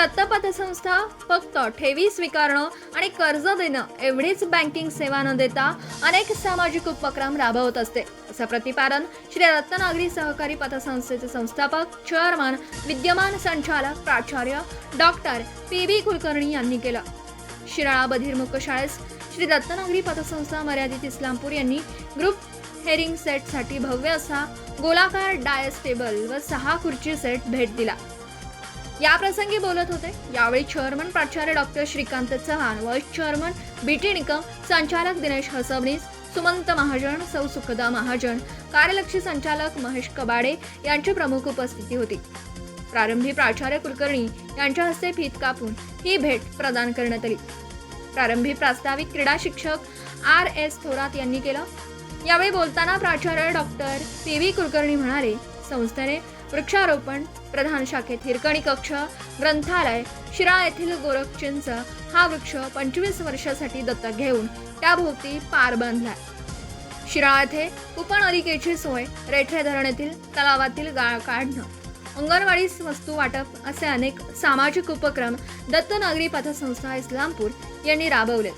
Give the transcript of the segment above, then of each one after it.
दत्त पतसंस्था फक्त ठेवी स्वीकारणं आणि कर्ज देणं एवढीच बँकिंग सेवा न देता अनेक सामाजिक उपक्रम राबवत असते. असं प्रतिपादन श्री रत्नागिरी सहकारी पतसंस्थेचे संस्थापक चेअरमन विद्यमान संचालक प्राचार्य डॉक्टर पी बी कुलकर्णी यांनी केलं. शिराळा बधिरमुख शाळेस श्री रत्नागिरी पतसंस्था मर्यादित इस्लामपूर यांनी ग्रुप हेरिंग सेटसाठी भव्य असा गोलाकार डायस टेबल व सहा खुर्ची सेट भेट दिला. या प्रसंगी बोलत होते. यावेळी चेअरमन प्राचार्य doctor Shrikant Chavan vice chairman B T Nikam संचालक दिनेश हसबनीस सुमंत महाजन सौ सुखदा महाजन कार्यलक्षी संचालक महेश कबाडे यांची प्रमुख उपस्थिती होती. प्रारंभी प्राचार्य कुलकर्णी यांच्या हस्ते फीत कापून ही भेट प्रदान करण्यात आली. प्रारंभी प्रास्ताविक क्रीडा शिक्षक आर एस थोरात यांनी केलं. यावेळी बोलताना प्राचार्य डॉक्टर पी व्ही कुलकर्णी म्हणाले संस्थेने वृक्षारोपण प्रधान शाखेत हिरकणी कक्ष ग्रंथालय शिराळा येथील गोरखचिंच हा वृक्ष पंचवीस वर्षासाठी दत्तक घेऊन त्याभोवती पार बांधला शिराळा येथे उपनलिकेची सोय रेठरे धरण येथील तलावातील गाळ काढणं अंगणवाडीस वस्तू वाटप असे अनेक सामाजिक उपक्रम दत्त नागरी पथसंस्था इस्लामपूर यांनी राबवले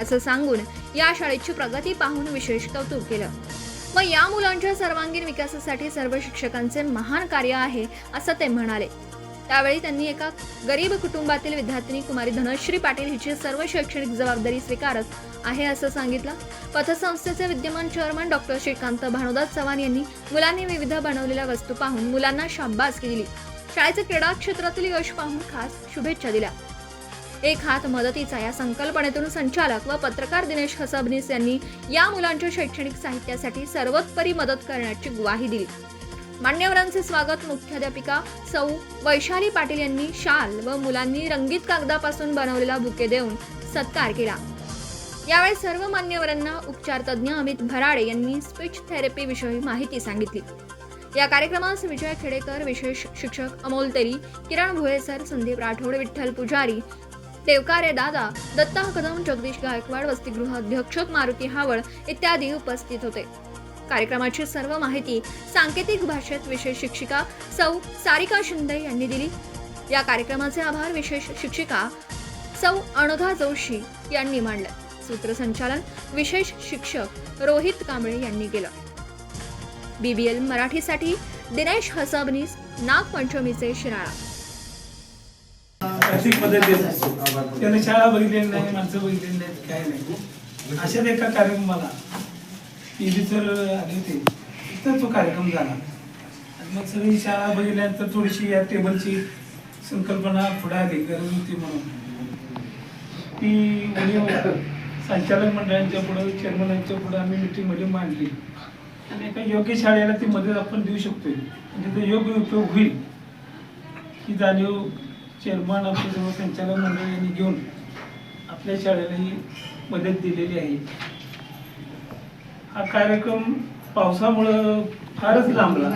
असं सांगून या शाळेची प्रगती पाहून विशेष कौतुक केलं. व या मुलांच्या सर्वांगीण विकासासाठी सर्व शिक्षकांचे महान कार्य आहे असं ते म्हणाले. त्यावेळी त्यांनी एका गरीब कुटुंबातील विद्यार्थिनी कुमारी धनश्री पाटील हिची सर्व शैक्षणिक जबाबदारी स्वीकारत आहे असं सांगितलं. पथसंस्थेचे विद्यमान चेअरमन डॉक्टर श्रीकांत भानुदास चव्हाण यांनी मुलांनी विविध बनवलेल्या वस्तू पाहून मुलांना शाबासकी दिली. शाळेचे क्रीडा क्षेत्रातील यश पाहून खास शुभेच्छा दिल्या. एक हात मदतीचा या संकल्पनेतून संचालक व पत्रकार दिनेश हसबनीस यांनी या मुलांच्या शैक्षणिक साहित्यासाठी सर्वोत्परी मदत करण्याची ग्वाही दिली. मान्यवरांचे स्वागत मुख्याध्यापिका सौ. वैशाली पाटील यांनी शाल व मुलांनी रंगीत कागदापासून बनवलेला बुके देऊन सत्कार केला. यावेळी सर्व मान्यवरांना उपचारतज्ञ अमित भराडे यांनी स्पीच थेरपी विषयी माहिती सांगितली. या कार्यक्रमास विजय खेडेकर विशेष शिक्षक अमोल तेरी किरण भुयेसर संदीप राठोड विठ्ठल पुजारी देवकारे दादा दत्ता कदम जगदीश गायकवाड वसतिगृह अध्यक्ष मारुती हावळ इत्यादी उपस्थित होते. कार्यक्रमाची सर्व माहिती सांकेतिक भाषेत विशेष शिक्षिका सौ सारिका शिंदे यांनी दिली. या कार्यक्रमाचे आभार विशेष शिक्षिका सौ अणघा जोशी यांनी मांडले. सूत्रसंचालन विशेष शिक्षक रोहित कांबळे यांनी केलं. बीबीएल मराठीसाठी दिनेश हसबनीस नागपंचमीचे शिराळा. आर्थिक मदत देत असतो. त्याने शाळा बघितलेली नाही माणसं बघितलेली नाहीत काय नाही. अशाच एका कार्यक्रमाला टी सर आले होते. तिथं तो कार्यक्रम झाला. आणि मग सगळी शाळा बघितल्यानंतर थोडीशी या टेबलची संकल्पना पुढे आली गरज होती म्हणून. ती संचालक मंडळांच्या पुढं चेअरमनांच्या पुढं आम्ही मिटिंगमध्ये मांडली. आणि एका योग्य शाळेला ती मदत आपण देऊ शकतोय. म्हणजे तो योग्य उपयोग होईल. ही जाणीव चेअरमन आपले सर्व संचालक मंडळ यांनी घेऊन आपल्या शाळेला ही मदत दिलेली आहे. हा कार्यक्रम पावसामुळं फारच लांबला.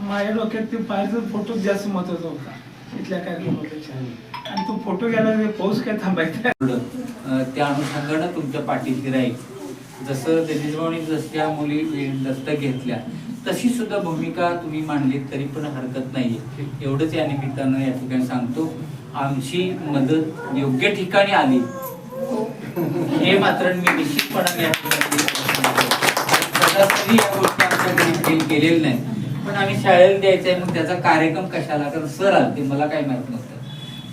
माझ्या डोक्यात ते बाहेरचा फोटो जास्त महत्त्वाचा होता इथल्या कार्यक्रमापेक्षा. आणि तो फोटो घ्यायला पाऊस काय थांबायचा? त्या अनुषंगानं तुमच्या पाठीशी राहील. जसं दिनेशभाऊनी जशा मुली दत्तक घेतल्या तशी सुद्धा भूमिका तुम्ही मांडलीत तरी पण हरकत नाही एवढंच या निमित्तानं या ठिकाणी सांगतो आमची मदत योग्य ठिकाणी आली. हे मात्र मी निश्चितपणाने या ठिकाणी या गोष्टी आमच्याकडे नाही. पण आम्ही शाळेला द्यायचंय मग त्याचा कार्यक्रम कशाला? कारण सर आले ते मला काही माहीत नव्हतं.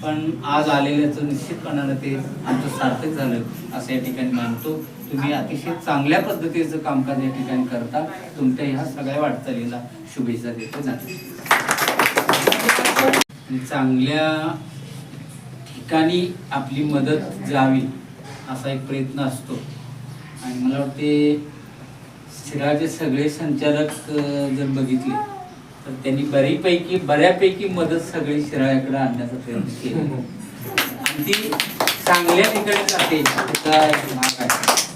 पण आज आलेल्याचं निश्चितपणानं ते आमचं सार्थक झालं असं या ठिकाणी मानतो. तुम्ही अतिशय चांगल्या पद्धतीचं कामकाज या ठिकाणी करता. तुमच्या ह्या सगळ्या वाटचालीला शुभेच्छा देतो. आणि चांगल्या ठिकाणी आपली मदत जावी असा एक प्रयत्न असतो. आणि मला वाटते सिराचे सगळे संचालक जर बघितले तर त्यांनी बरीपैकी बऱ्यापैकी मदत सगळी शिराळ्याकडे आणण्याचा प्रयत्न केला. आणि ती चांगल्या ठिकाणी जाते. आहे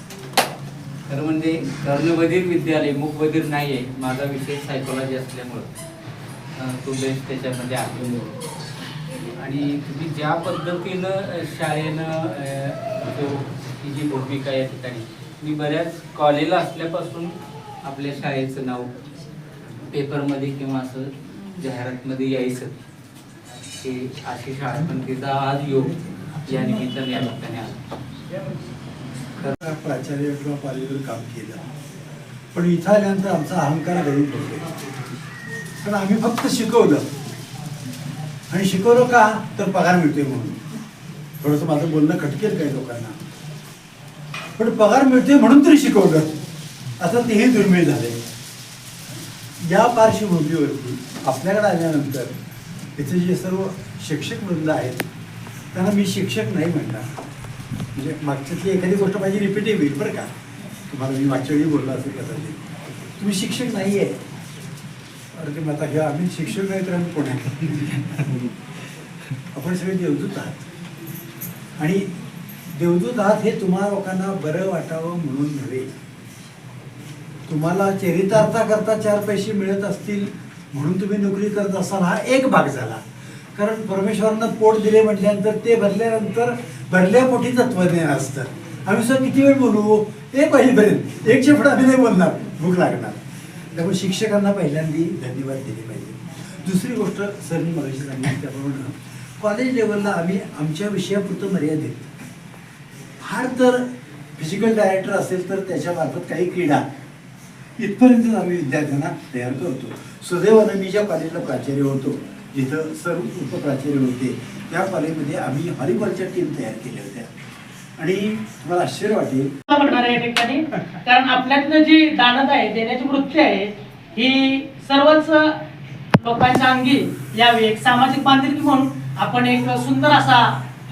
खरं म्हणजे कर्णबधीर विद्यालय मुखबधीर नाही आहे माझा विषय सायकोलॉजी असल्यामुळं. तो बेस्ट त्याच्यामध्ये आहे. आणि तुम्ही ज्या पद्धतीनं शाळेनं जो ही जी भूमिका या ठिकाणी मी बऱ्याच कॉलेजला असल्यापासून आपल्या शाळेचं नाव पेपरमध्ये किंवा असं जाहिरातमध्ये यायचं. हे अशी शाळा पण तिचा आज योग या निमित्ताने या ठिकाणी आला. प्राचार्य किंवा पालिकेवर काम केलं. पण इथं आल्यानंतर आमचा अहंकार गरीब पडतो पण आम्ही फक्त शिकवलं. आणि शिकवलं का? तर पगार मिळते म्हणून. थोडंसं माझं बोलणं खटकेल काही लोकांना. पण पगार मिळते म्हणून तरी शिकवलं. असं तेही दुर्मिळ झाले या पार्श्वभूमीवरती आपल्याकडे आल्यानंतर इथे जे सर्व शिक्षक वृंद आहेत त्यांना मी शिक्षक नाही म्हणणार. म्हणजे मागच्यातली एखादी गोष्ट माझी रिपीट होईल बरं का. तुम्हाला मी मागच्या वेळी बोललो असेल कदाचित तुम्ही शिक्षक नाही आहे अरे ते मग आता हे आम्ही शिक्षक नाही तर आम्ही कोण आपण सगळे देवदूत आहात. आणि देवदूत आहात हे तुम्हा लोकांना बरं वाटावं म्हणून नव्हे. तुम्हाला चरितार्था करता चार पैसे मिळत असतील म्हणून तुम्ही नोकरी करत असाल हा एक भाग झाला. कारण परमेश्वरांना पोट दिले म्हटल्यानंतर ते भरल्यानंतर भरल्या पोटी तत्वज्ञान असतं आम्ही सर किती वेळ बोलू? एक वाजेपर्यंत. एकशे पुढे आम्ही नाही बोलणार. भूक लागणार. त्यामुळे शिक्षकांना पहिल्यांदा धन्यवाद दिले पाहिजे. दुसरी गोष्ट सरनी मगाशी सांगितली त्याप्रमाणे कॉलेज लेवलला आम्ही आमच्या विषयापुरतं मर्यादित. फार तर फिजिकल डायरेक्टर असेल तर त्याच्यामार्फत काही क्रीडा इथपर्यंत आम्ही विद्यार्थ्यांना तयार करतो. सुदैवानं मी ज्या कॉलेजला प्राचार्य होतो जिथं सर्व उपप्राचार्य होते त्या कॉलेजमध्ये आम्ही हॉलीबॉलच्या टीम तयार केल्या होत्या. आणि तुम्हाला आश्चर्य वाटेल. म्हणणार या ठिकाणी कारण आपल्यातलं जी दानत आहे देण्याची वृत्ती आहे ही सर्वच लोकांच्या अंगी यावी एक सामाजिक बांधिलकी म्हणून आपण एक सुंदर असा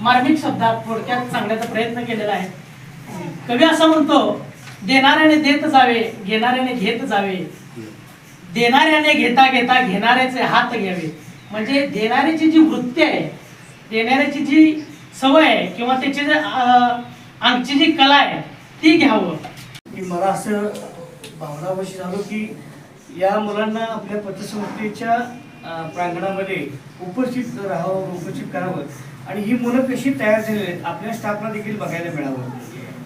मार्मिक शब्दात थोडक्यात सांगण्याचा प्रयत्न केलेला आहे. कवी असं म्हणतो देणाऱ्याने देत जावे घेणाऱ्याने घेत जावे. देणाऱ्याने घेता घेता घेणाऱ्याचे हात घ्यावे. म्हणजे देणाऱ्याची जी वृत्ती आहे देणाऱ्याची जी सवय आहे किंवा त्याची जी आमची जी कला आहे ती घ्यावं. की मला असं भावनावशी झालो की या मुलांना आपल्या पतसंस्थेच्या प्रांगणामध्ये उपस्थित राहावं उपस्थित करावं. आणि ही मुलं कशी तयार झालेली आहेत आपल्या स्टाफला देखील बघायला मिळावं.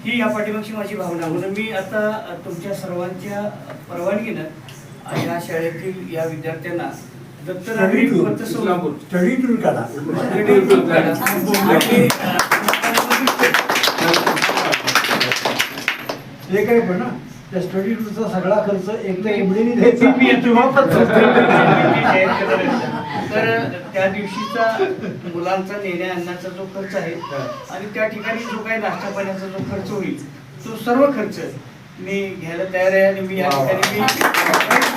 ही या पाठीमागची माझी भावना. म्हणून मी आता तुमच्या सर्वांच्या परवानगीनं या शाळेतील या विद्यार्थ्यांना स्टडी टूर स्टडी टूर काढा. हे काय पण ना त्या स्टडी टूरचा सगळा खर्च एक तर एमडीने द्यायचा तर त्या दिवशीचा मुलांचा नेण्या आणण्याचा जो खर्च आहे आणि त्या ठिकाणी जो काही नाश्ता पाण्याचा जो खर्च होईल तो सर्व खर्च मी घ्यायला तयार आहे आणि मी या ठिकाणी मी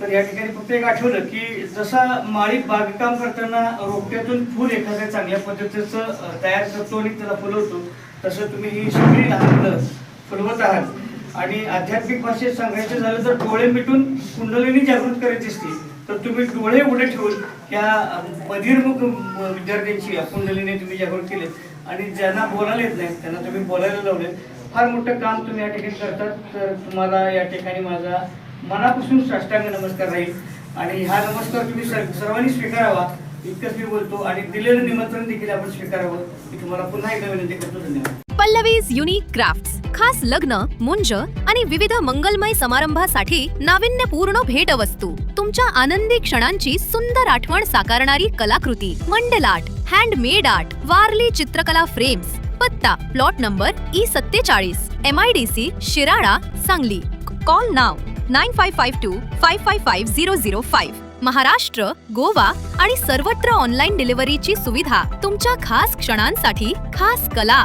तर या ठिकाणी फक्त एक आठवलं की जसा माळी बागकाम करताना रोपट्यातून फुल एखाद्या चांगल्या पद्धतीचं तयार करतो आणि त्याला फुलवतो तसं तुम्ही ही सगळी लहान फुलवत आहात. आणि आध्यात्मिक भाषेत सांगायचं झालं तर डोळे मिटून कुंडलिनी जागृत करायची असतील तर तुम्ही डोळे उडे ठेवून त्या बधीरमुख विद्यार्थ्यांची कुंडलीने तुम्ही जागृत केले आणि ज्यांना बोलायला येत नाही त्यांना तुम्ही बोलायला लावले फार मोठं काम तुम्ही या ठिकाणी करतात. तर तुम्हाला या ठिकाणी माझा मनापासून साष्टांग नमस्कार राहील. आणि हा नमस्कार तुम्ही सर्वांनी स्वीकारावा इतकंच मी बोलतो. आणि दिलेलं निमंत्रण देखील आपण स्वीकारावं. मी तुम्हाला पुन्हा एकदा विनंती करतो. धन्यवाद. पल्लवीज युनिक क्राफ्ट्स खास लग्न मुंज आणि विविध मंगलमय समारंभासाठी नाविन्यपूर्ण भेटवस्तू. तुमच्या आनंदी क्षणांची सुंदर आठवण साकारणारी कलाकृती mandala art handmade art Warli चित्रकला फ्रेम्स पत्ता प्लॉट नंबर ई सत्तेचाळीस M I D C Shirala Sangli. Call now nine five five two five five five zero zero five Maharashtra Goa आणि सर्वत्र ऑनलाईन डिलिव्हरीची सुविधा तुमच्या खास क्षणांसाठी खास कला.